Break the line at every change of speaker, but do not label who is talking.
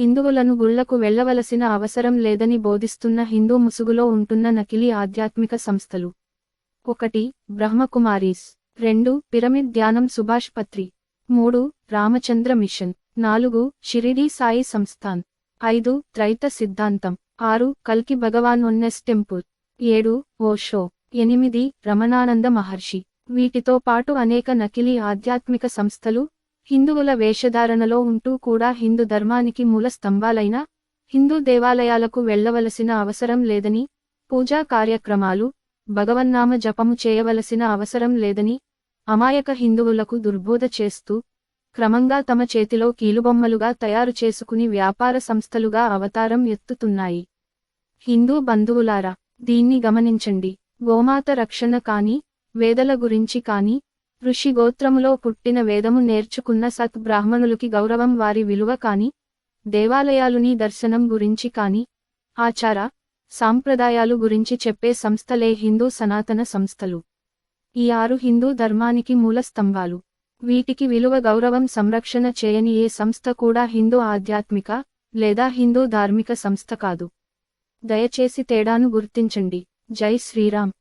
హిందువులను గుళ్ళకు వెళ్ళవలసిన అవసరం లేదని బోధిస్తున్న హిందూ ముసుగులో ఉంటున్న నకిలీ ఆధ్యాత్మిక సంస్థలు. ఒకటి బ్రహ్మకుమారీస్. రెండు పిరమిడ్ ధ్యానం సుభాష్ పత్రి. మూడు రామచంద్ర మిషన్. నాలుగు షిరిడీ సాయి సంస్థాన్. ఐదు త్రైత సిద్ధాంతం. ఆరు కల్కి భగవాన్ ఒన్నెస్ టెంపుల్. ఏడు ఓషో. ఎనిమిది రమణానంద మహర్షి. వీటితో పాటు అనేక నకిలీ ఆధ్యాత్మిక సంస్థలు హిందువుల వేషధారణలో ఉంటూ కూడా హిందూ ధర్మానికి మూల స్తంభాలైన హిందూ దేవాలయాలకు వెళ్ళవలసిన అవసరం లేదని పూజా కార్యక్రమాలు భగవన్నామ జపము చేయవలసిన అవసరం లేదని అమాయక హిందువులకు దుర్బోధ చేస్తూ క్రమంగా తమ చేతిలో కీలుబొమ్మలుగా తయారు చేసుకుని వ్యాపార సంస్థలుగా అవతారం ఎత్తుతున్నాయి. హిందూ బంధువులారా దీన్ని గమనించండి. గోమాత రక్షణ కాని వేదల గురించి కాని ఋషి గోత్రములో పుట్టిన వేదము నేర్చుకున్న సత్ బ్రాహ్మణులకి గౌరవం వారి విలువ కాని దేవాలయాలుని దర్శనం గురించి కాని ఆచార సాంప్రదాయాలు గురించి చెప్పే సంస్థలే హిందూ సనాతన సంస్థలు. ఈ ఆరు హిందూ ధర్మానికి మూల స్తంభాలు. వీటికి విలువ గౌరవం సంరక్షణ చేయని ఏ సంస్థ కూడా హిందూ ఆధ్యాత్మిక లేదా హిందూ ధార్మిక సంస్థ కాదు. దయచేసి తేడాను గుర్తించండి. జై శ్రీరామ్.